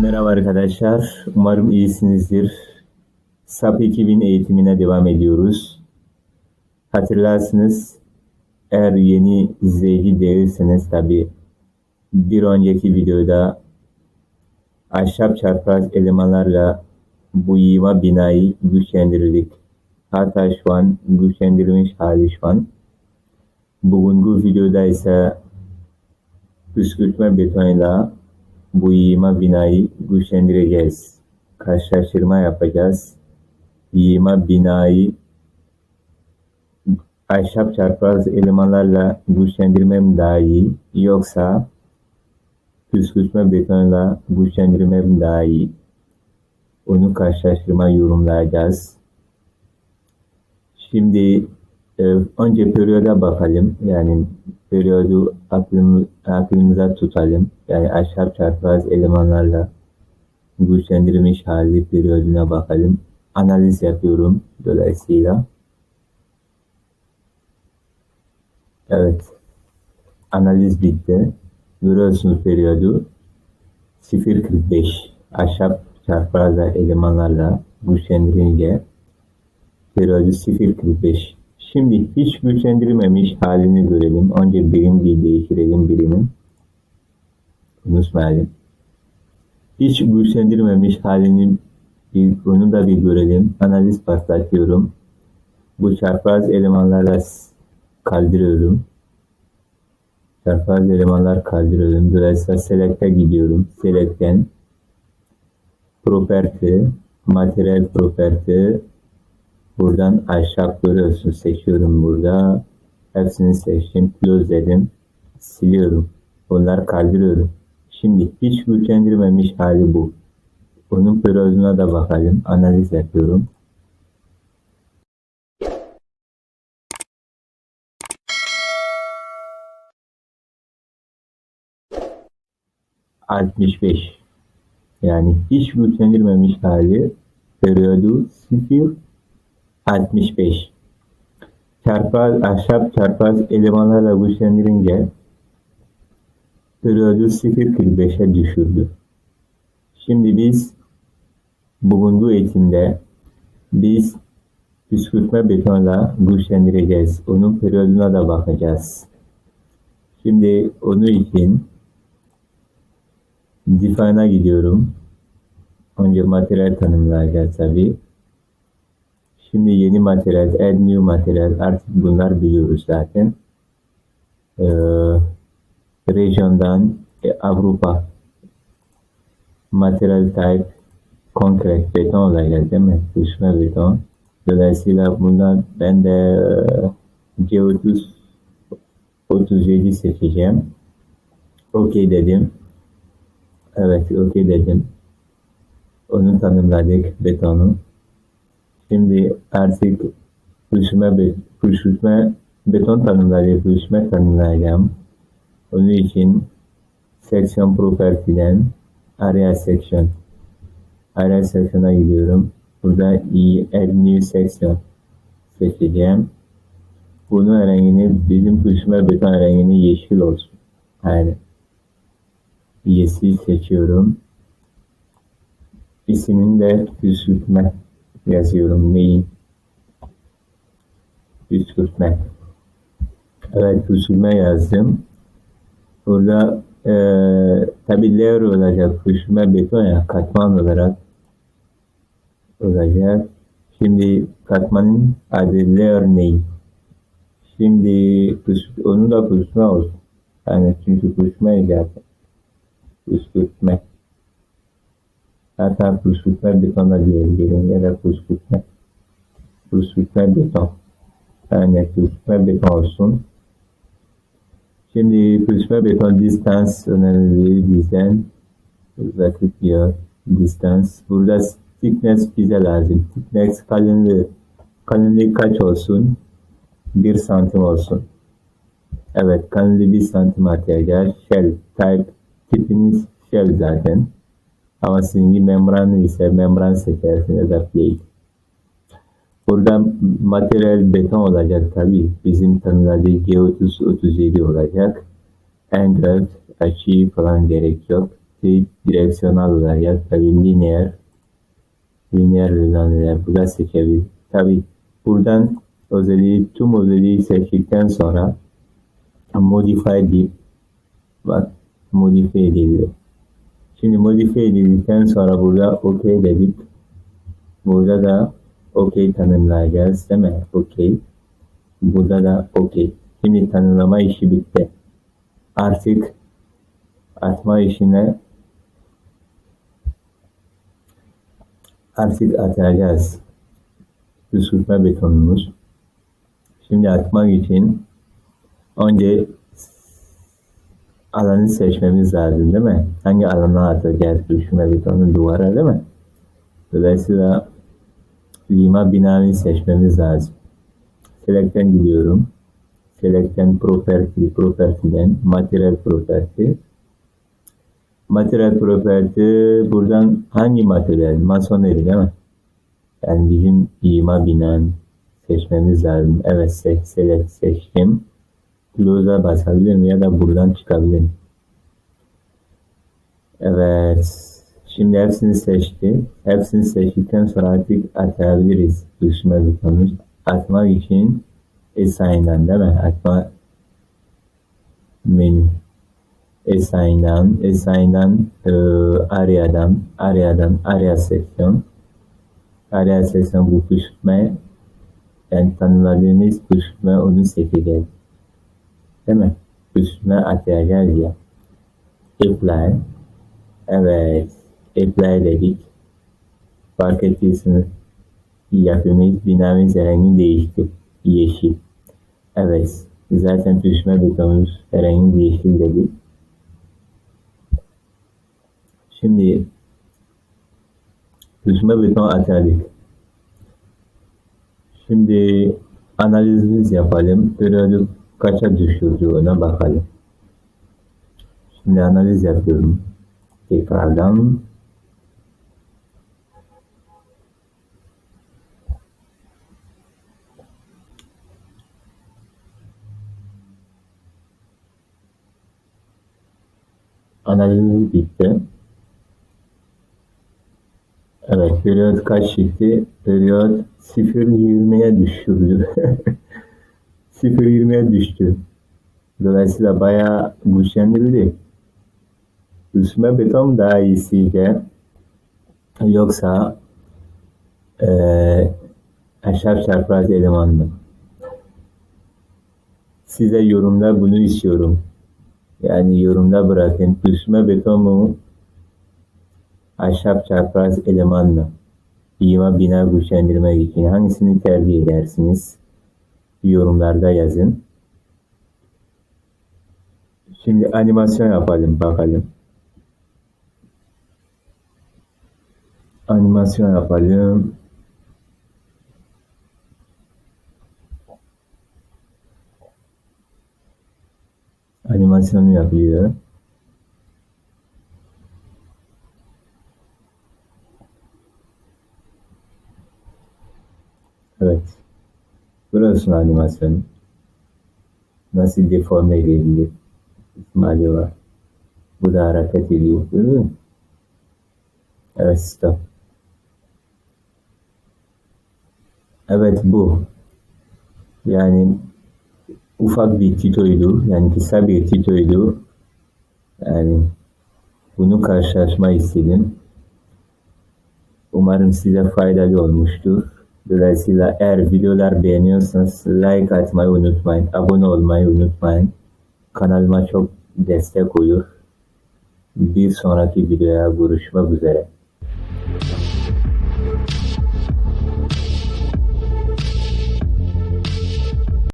Merhaba arkadaşlar. Umarım iyisinizdir. SAP 2000 eğitimine devam ediyoruz. Hatırlarsınız eğer yeni izleyici değilseniz tabi bir önceki videoda ahşap çarpaz elemanlarla bu yığma binayı güçlendirdik. Hatta şu an güçlendirilmiş hali şu an. Bugünkü videoda ise püskürtme betonuyla bu yığma binayı güçlendireceğiz. Karşılaştırma yapacağız. Yığma binayı ahşap çarpaz elemanlarla güçlendirmem daha iyi yoksa püskürtme betonla güçlendirmem daha iyi. Onu karşılaştırma yorumlayacağız. Şimdi e, önce periyoda bakalım. Yani periyodu aklım, aklımıza tutalım. Yani ahşap çarpaz elemanlarla güçlendirilmiş hali periyoduna bakalım. Analiz yapıyorum dolayısıyla. Evet. Analiz bitti. Görüyorsunuz periyodu 0.45 ahşap çarpaz elemanlarla güçlendirince periyodu 0.45 Şimdi hiç güçlendirilmemiş halini görelim. Önce birim bir değiştirelim birimin. Unutmayalım. Hiç güçlendirmemiş halini bir, onu da bir görelim. Analiz başlatıyorum. Bu çarpaz elemanlarla kaldırıyorum. Çarpaz elemanlar kaldırıyorum. Dolayısıyla select'e gidiyorum. Select'ten property, material property, Buradan aşağı görüyorsun. Seçiyorum burada. Hepsini seçtim. Close dedim. Siliyorum. Bunları kaldırıyorum. Şimdi hiç güçlendirmemiş hali bu. Bunun periyoduna da bakalım. Analiz yapıyorum. Altmış beş. Yani hiç güçlendirmemiş hali periyodu sıfır 65. Çarpaz, ahşap çarpaz elemanlarla güçlendirince periyodu 0.45'e düşürdü. Şimdi biz bugünkü eğitimde biz püskürtme betonla güçlendireceğiz. Onun periyoduna da bakacağız. Şimdi onun için Define'a gidiyorum. Önce materyal tanımlayacağız tabii. Şimdi yeni materyal, add new materyal artık bunlar biliyoruz zaten. Ee, regiondan e, Avrupa material type concrete beton olacak değil mi? Düşme beton. Dolayısıyla bundan ben de e, C30 37 seçeceğim. OK dedim. Evet OK dedim. Onu tanımladık betonu. Şimdi artık pürüşme, pürüşme beton tanımları pürüşme tanımlayacağım. Onun için section property'den area section area section'a gidiyorum. Burada i add new section seçeceğim. Bunun rengini bizim pürüşme beton rengini yeşil olsun. Yani yeşil seçiyorum. İsmini de pürüşme yazıyorum neyi? Püskürtme. Evet püskürtme yazdım. Burada e, tabi layer olacak püskürtme beton ya katman olarak olacak. Şimdi katmanın adı layer neyi? Şimdi onu da püskürtme olsun. Yani çünkü püskürtme zaten. Püskürtme. Hatta püskürtme betona diyebilirim ya da püskürtme püskürtme beton. Yani püskürtme beton olsun. Şimdi püskürtme beton distance önemli bizden. Uzaklık diyor. Distance. Burada thickness bize lazım. Thickness kalınlığı. Kalınlığı kaç olsun? 1 santim olsun. Evet kalınlığı 1 santim atacağız. Shell type tipiniz shell zaten. Ama sizin membran ise membran seçersiniz plate. Burada materyal beton olacak tabi. Bizim tanımladığı G30 37 olacak. Angle, açı falan gerek yok. şey, direksiyonel olarak ya da lineer lineer düzenler burada seçebilir. Tabi buradan özelliği tüm özelliği seçtikten sonra modify deyip bak modifiye ediliyor. Şimdi modifiye edildikten sonra burada OK dedik. Burada da OK tanımlayacağız değil mi? OK. Burada da OK. Şimdi tanımlama işi bitti. Artık atma işine artık atacağız. Püskürtme betonumuz. Şimdi atmak için önce alanı seçmemiz lazım değil mi? Hangi alana atacağız püskürtme betonu duvara değil mi? Dolayısıyla lima binanı seçmemiz lazım. Select'ten gidiyorum. Select'ten property, property'den material property. Material property buradan hangi materyal? Masoneri değil mi? Yani bizim ima binan seçmemiz lazım. Evet seç, select seçtim. Close'a basabilirim ya da buradan çıkabilirim. Evet. Şimdi hepsini seçti. Hepsini seçtikten sonra artık atabiliriz. Düşme butonunu atmak için assign'dan değil mi? Atma menü. Assign'dan, assign'dan e, areadan, areadan area seksiyon. Area seksiyon bu püskürtme yani tanımladığımız püskürtme onu seçeceğiz. Değil mi? Püskürtme atacağız ya. Apply. Evet. Apply dedik. Fark ettiyseniz yapımız binamız rengi değişti. Yeşil. Evet. Zaten püskürtme betonumuz rengi yeşil dedik. Şimdi püskürtme beton atadık. Şimdi analizimiz yapalım. Periyoduk kaça düşürdü ona bakalım. Şimdi analiz yapıyorum. Tekrardan analizimiz bitti. Evet, periyot kaç çıktı? Periyot 0.20'ye düşürdü. 0.20'ye düştü. Dolayısıyla bayağı güçlendirildi. Üstüme beton daha iyisiydi. Yoksa e, ahşap çarpraz eleman mı? Size yorumda bunu istiyorum. Yani yorumda bırakın. Üstüme beton mu? Ahşap çarpraz eleman mı? İma bina güçlendirmek için hangisini tercih edersiniz? Yorumlarda yazın. Şimdi animasyon yapalım bakalım. Animasyon yapalım. Animasyonu yapıyor. Evet. Burası animasyonu. Nasıl deforme edilebilir? ihtimali var. Bu da hareket ediyor. Görüyor musun? Evet stop. Evet bu. Yani ufak bir titoydu. Yani kısa bir titoydu. Yani bunu karşılaşma istedim. Umarım size faydalı olmuştur. Dolayısıyla eğer videolar beğeniyorsanız like atmayı unutmayın. Abone olmayı unutmayın. Kanalıma çok destek olur. Bir sonraki videoya görüşmek üzere.